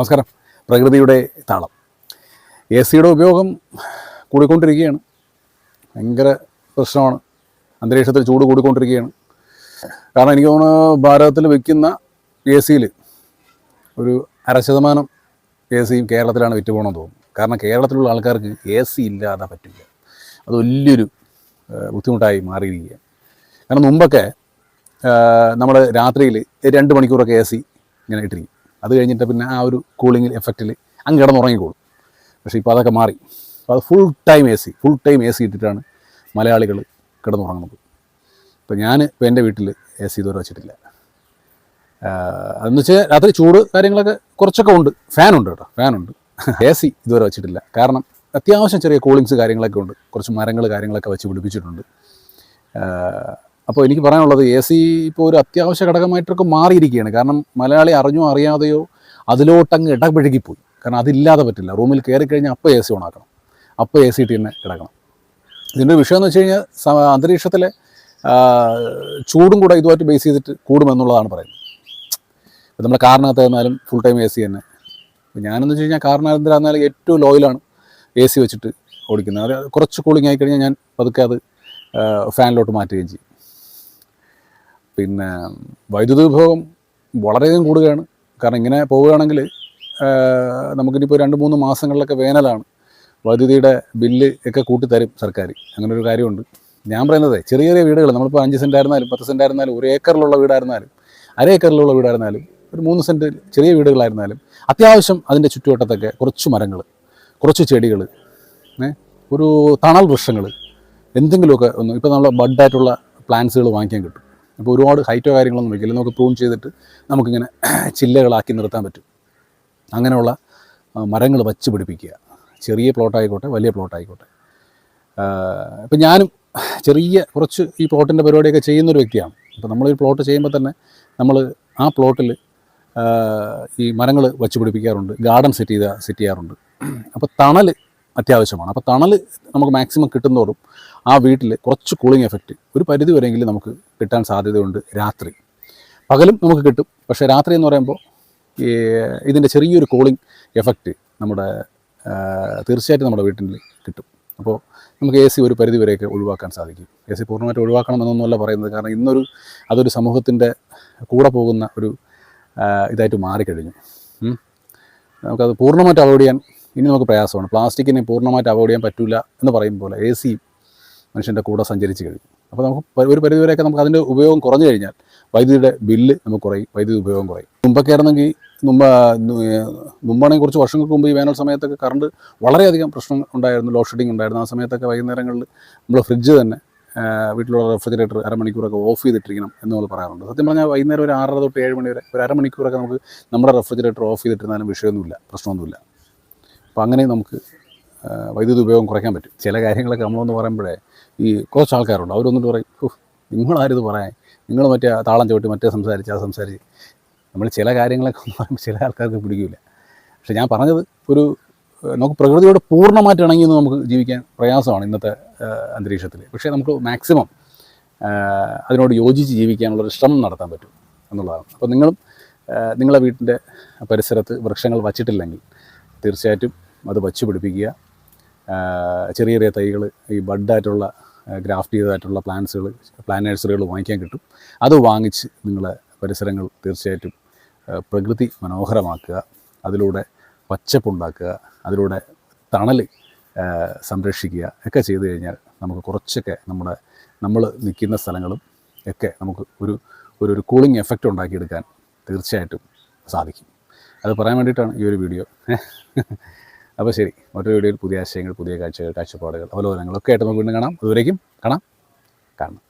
നമസ്കാരം. പ്രകൃതിയുടെ താളം. എ സിയുടെ ഉപയോഗം കൂടിക്കൊണ്ടിരിക്കുകയാണ്. ഭയങ്കര പ്രശ്നമാണ്. അന്തരീക്ഷത്തിൽ ചൂട് കൂടിക്കൊണ്ടിരിക്കുകയാണ്. കാരണം എനിക്ക് തോന്നുന്നു ഭാരതത്തിൽ വിൽക്കുന്ന എ സിയിൽ ഒരു അര ശതമാനം എ സിയും കേരളത്തിലാണ് വിറ്റ് പോകണമെന്ന് തോന്നുന്നു. കാരണം കേരളത്തിലുള്ള ആൾക്കാർക്ക് എ സി ഇല്ലാതെ പറ്റില്ല. അത് വലിയൊരു ബുദ്ധിമുട്ടായി മാറിയിരിക്കുകയാണ്. കാരണം മുമ്പൊക്കെ നമ്മൾ രാത്രിയിൽ രണ്ട് മണിക്കൂറൊക്കെ എ സി ഇങ്ങനെ ഇട്ടിരിക്കും. അത് കഴിഞ്ഞിട്ട് പിന്നെ ആ ഒരു കൂളിംഗ് എഫക്റ്റിൽ അങ്ങ് കിടന്നുറങ്ങിക്കോളും. പക്ഷേ ഇപ്പോൾ അതൊക്കെ മാറി. അപ്പോൾ അത് full time A C full time A C ഇട്ടിട്ടാണ് മലയാളികൾ കിടന്നുറങ്ങുന്നത്. ഇപ്പോൾ ഞാൻ ഇപ്പോൾ എന്റെ വീട്ടിൽ എ സി ഇതുവരെ വെച്ചിട്ടില്ല. അതെന്ന് വെച്ചാൽ രാത്രി ചൂട് കാര്യങ്ങളൊക്കെ കുറച്ചൊക്കെ ഉണ്ട്. ഫാനുണ്ട് കേട്ടോ ഫാനുണ്ട് എ സി ഇതുവരെ വെച്ചിട്ടില്ല. കാരണം അത്യാവശ്യം ചെറിയ കൂളിങ്സ് കാര്യങ്ങളൊക്കെ ഉണ്ട്. കുറച്ച് മരങ്ങൾ കാര്യങ്ങളൊക്കെ വെച്ച് പിടിപ്പിച്ചിട്ടുണ്ട്. അപ്പോൾ എനിക്ക് പറയാനുള്ളത് എ സി ഇപ്പോൾ ഒരു അത്യാവശ്യ ഘടകമായിട്ടൊക്കെ മാറിയിരിക്കുകയാണ്. കാരണം മലയാളി അറിഞ്ഞോ അറിയാതെയോ അതിലോട്ടങ്ങ് ഇടപഴകിപ്പോയി. കാരണം അതില്ലാതെ പറ്റില്ല. റൂമിൽ കയറി കഴിഞ്ഞാൽ അപ്പോൾ എ സി ഓണാക്കണം അപ്പോൾ എ സി തന്നെ കിടക്കണം ഇതിന്റെ വിഷയം എന്ന് വെച്ച് കഴിഞ്ഞാൽ അന്തരീക്ഷത്തിലെ ചൂടും കൂടെ ഇതുമായിട്ട് ബേസ് ചെയ്തിട്ട് കൂടുമെന്നുള്ളതാണ് പറയുന്നത്. ഇപ്പം നമ്മുടെ കാറിനകത്ത് തന്നാലും ഫുൾ ടൈം എ സി തന്നെ. ഇപ്പം ഞാനെന്ന് വെച്ച് കഴിഞ്ഞാൽ കാറിനകത്ത് ആയിരുന്നാലും ഏറ്റവും ലോയിലാണ് എ സി വെച്ചിട്ട് ഓടിക്കുന്നത്. അത് കുറച്ച് കൂളിംഗ് ആയി കഴിഞ്ഞാൽ ഞാൻ പതുക്കെ അത് ഫാനിലോട്ട് മാറ്റുകയും ചെയ്യും. പിന്നെ വൈദ്യുതി ഉപഭോഗം വളരെയധികം കൂടുകയാണ്. കാരണം ഇങ്ങനെ പോവുകയാണെങ്കിൽ നമുക്കിനിപ്പോൾ രണ്ട് മൂന്ന് മാസങ്ങളിലൊക്കെ വേനലാണ്. വൈദ്യുതിയുടെ ബില്ല് ഒക്കെ കൂട്ടിത്തരും സർക്കാർ അങ്ങനെ ഒരു കാര്യമുണ്ട്. ഞാൻ പറയുന്നത് ചെറിയ ചെറിയ വീടുകൾ. നമ്മളിപ്പോൾ അഞ്ച് സെന്റ് ആയിരുന്നാലും പത്ത് സെന്റ് ആയിരുന്നാലും ഒരു ഏക്കറിലുള്ള വീടായിരുന്നാലും അര ഏക്കറിലുള്ള വീടായിരുന്നാലും ഒരു മൂന്ന് സെന്റ് ചെറിയ വീടുകളായിരുന്നാലും അത്യാവശ്യം അതിന്റെ ചുറ്റുവട്ടത്തൊക്കെ കുറച്ച് മരങ്ങൾ കുറച്ച് ചെടികൾ ഒരു തണൽ വൃക്ഷങ്ങൾ എന്തെങ്കിലുമൊക്കെ ഒന്ന് ഇപ്പോൾ നമ്മൾ ബഡായിട്ടുള്ള പ്ലാന്റ്സുകൾ വാങ്ങിക്കാൻ കിട്ടും. അപ്പോൾ ഒരുപാട് ഹൈറ്റോ കാര്യങ്ങളൊന്നും വയ്ക്കില്ല. നമുക്ക് പ്രൂൺ ചെയ്തിട്ട് നമുക്കിങ്ങനെ ചില്ലകളാക്കി നിർത്താൻ പറ്റും. അങ്ങനെയുള്ള മരങ്ങൾ വച്ച് പിടിപ്പിക്കുക. ചെറിയ പ്ലോട്ടായിക്കോട്ടെ വലിയ പ്ലോട്ടായിക്കോട്ടെ ഇപ്പം ഞാനും ചെറിയ കുറച്ച് ഈ പ്ലോട്ടിന്റെ പരിപാടിയൊക്കെ ചെയ്യുന്നൊരു വ്യക്തിയാണ്. അപ്പോൾ നമ്മൾ ഈ പ്ലോട്ട് ചെയ്യുമ്പോൾ തന്നെ നമ്മൾ ആ പ്ലോട്ടിൽ ഈ മരങ്ങൾ വച്ച് പിടിപ്പിക്കാറുണ്ട്. ഗാർഡൻ സെറ്റ് ചെയ്ത സെറ്റ് ചെയ്യാറുണ്ട്. അപ്പോൾ തണൽ അത്യാവശ്യമാണ്. അപ്പോൾ തണൽ നമുക്ക് മാക്സിമം കിട്ടുന്നതോടും ആ വീട്ടിൽ കുറച്ച് കൂളിംഗ് എഫക്റ്റ് ഒരു പരിധി വരെയെങ്കിലും നമുക്ക് കിട്ടാൻ സാധ്യതയുണ്ട് രാത്രി. പകലും നമുക്ക് കിട്ടും. പക്ഷേ രാത്രി എന്ന് പറയുമ്പോൾ ഈ ഇതിന്റെ ചെറിയൊരു കൂളിംഗ് എഫക്റ്റ് നമ്മുടെ തീർച്ചയായിട്ടും നമ്മുടെ വീട്ടിൽ കിട്ടും. അപ്പോൾ നമുക്ക് എ സി ഒരു പരിധി വരെയൊക്കെ ഒഴിവാക്കാൻ സാധിക്കും. എ സി പൂർണമായിട്ട് ഒഴിവാക്കണമെന്നൊന്നുമല്ല പറയുന്നത്. കാരണം ഇന്നൊരു അതൊരു സമൂഹത്തിന്റെ കൂടെ പോകുന്ന ഒരു ഇതായിട്ട് മാറിക്കഴിഞ്ഞു. നമുക്കത് പൂർണമായിട്ട് അവോയ്ഡ് ചെയ്യാൻ ഇനി നമുക്ക് പ്രയാസമാണ്. പ്ലാസ്റ്റിക്കിനെ പൂർണമായിട്ട് അവോയ്ഡ് ചെയ്യാൻ പറ്റില്ല എന്ന് പറയും പോലെ എ സി മനുഷ്യന്റെ കൂടെ സഞ്ചരിച്ച് കഴിഞ്ഞു. അപ്പോൾ നമുക്ക് ഒരു പരിധിവരെയൊക്കെ നമുക്ക് അതിന്റെ ഉപയോഗം കുറഞ്ഞു കഴിഞ്ഞാൽ വൈദ്യുതിയുടെ ബില്ല് നമുക്ക് കുറയും വൈദ്യുതി ഉപയോഗം കുറയും. മുമ്പൊക്കെ ആയിരുന്നെങ്കിൽ മുമ്പ് മുമ്പാണെങ്കിൽ കുറച്ച് വർഷങ്ങൾക്ക് മുമ്പ് ഈ വേനൽ സമയത്തൊക്കെ കറണ്ട് വളരെയധികം പ്രശ്നം ഉണ്ടായിരുന്നു ലോഡ് ഷെഡിങ് ഉണ്ടായിരുന്നു. ആ സമയത്തൊക്കെ വൈകുന്നേരങ്ങളിൽ നമ്മൾ ഫ്രിഡ്ജ് തന്നെ വീട്ടിലുള്ള റെഫ്രിജറേറ്റർ അരമണിക്കൂറൊക്കെ ഓഫ് ചെയ്തിട്ടിരിക്കണം എന്ന് നമ്മൾ പറയാറുണ്ട്. സത്യം പറഞ്ഞാൽ വൈകുന്നേരം ഒരു ആറര തൊട്ട് ഏഴ് മണി വരെ ഒരു അരമണിക്കൂറൊക്കെ നമുക്ക് നമ്മുടെ റെഫ്രിജറേറ്റർ ഓഫ് ചെയ്തിട്ടിരുന്നാലും വിഷയമൊന്നുമില്ല പ്രശ്നമൊന്നുമില്ല. അപ്പോൾ അങ്ങനെ നമുക്ക് വൈദ്യുതി ഉപയോഗം കുറയ്ക്കാൻ പറ്റും. ചില കാര്യങ്ങളൊക്കെ നമ്മളൊന്ന് പറയുമ്പോഴേ ഈ കുറച്ച് ആൾക്കാരുണ്ട്. അവരൊന്നിട്ട് പറയും നിങ്ങളാരിത് പറയാൻ? നിങ്ങൾ മറ്റേ താളം ചവിട്ടി മറ്റേ സംസാരിച്ച് അത് സംസാരിച്ച്. നമ്മൾ ചില കാര്യങ്ങളൊക്കെ ഒന്ന് പറയുമ്പോൾ ചില ആൾക്കാർക്ക് പിടിക്കില്ല പക്ഷേ ഞാൻ പറഞ്ഞത് ഒരു നമുക്ക് പ്രകൃതിയോട് പൂർണമായിട്ട് ഇണങ്ങിയെന്ന് നമുക്ക് ജീവിക്കാൻ പ്രയാസമാണ് ഇന്നത്തെ അന്തരീക്ഷത്തിൽ പക്ഷേ നമുക്ക് മാക്സിമം അതിനോട് യോജിച്ച് ജീവിക്കാനുള്ളൊരു ശ്രമം നടത്താൻ പറ്റും എന്നുള്ളതാണ്. അപ്പോൾ നിങ്ങളും നിങ്ങളുടെ നിങ്ങളെ വീട്ടിന്റെ പരിസരത്ത് വൃക്ഷങ്ങൾ വച്ചിട്ടില്ലെങ്കിൽ തീർച്ചയായിട്ടും അത് വച്ച് പിടിപ്പിക്കുക. ചെറിയ ചെറിയ തൈകൾ ഈ ബഡായിട്ടുള്ള ഗ്രാഫ്റ്റ് ചെയ്തതായിട്ടുള്ള പ്ലാന്റ്സുകൾ പ്ലാൻ നഴ്സറികൾ വാങ്ങിക്കാൻ കിട്ടും. അത് വാങ്ങിച്ച് നിങ്ങളെ പരിസരങ്ങൾ തീർച്ചയായിട്ടും പ്രകൃതി മനോഹരമാക്കുക. അതിലൂടെ പച്ചപ്പുണ്ടാക്കുക. അതിലൂടെ തണൽ സംരക്ഷിക്കുക ഒക്കെ ചെയ്തു കഴിഞ്ഞാൽ നമുക്ക് കുറച്ചൊക്കെ നമ്മുടെ നമ്മൾ നിൽക്കുന്ന സ്ഥലങ്ങളും ഒക്കെ നമുക്ക് ഒരു ഒരു കൂളിംഗ് എഫക്റ്റ് ഉണ്ടാക്കിയെടുക്കാൻ തീർച്ചയായിട്ടും സാധിക്കും. അത് പറയാൻ വേണ്ടിയിട്ടാണ് ഈ ഒരു വീഡിയോ. അപ്പോൾ ശരി മറ്റൊരു വീഡിയോയിൽ പുതിയ ആശയങ്ങൾ പുതിയ കാഴ്ചകൾ കാഴ്ചപ്പാടുകൾ അവലോകനങ്ങളൊക്കെ ആയിട്ട് നമുക്ക് വീണ്ടും കാണാം. അതുവരേക്കും കാണാം. കാണാം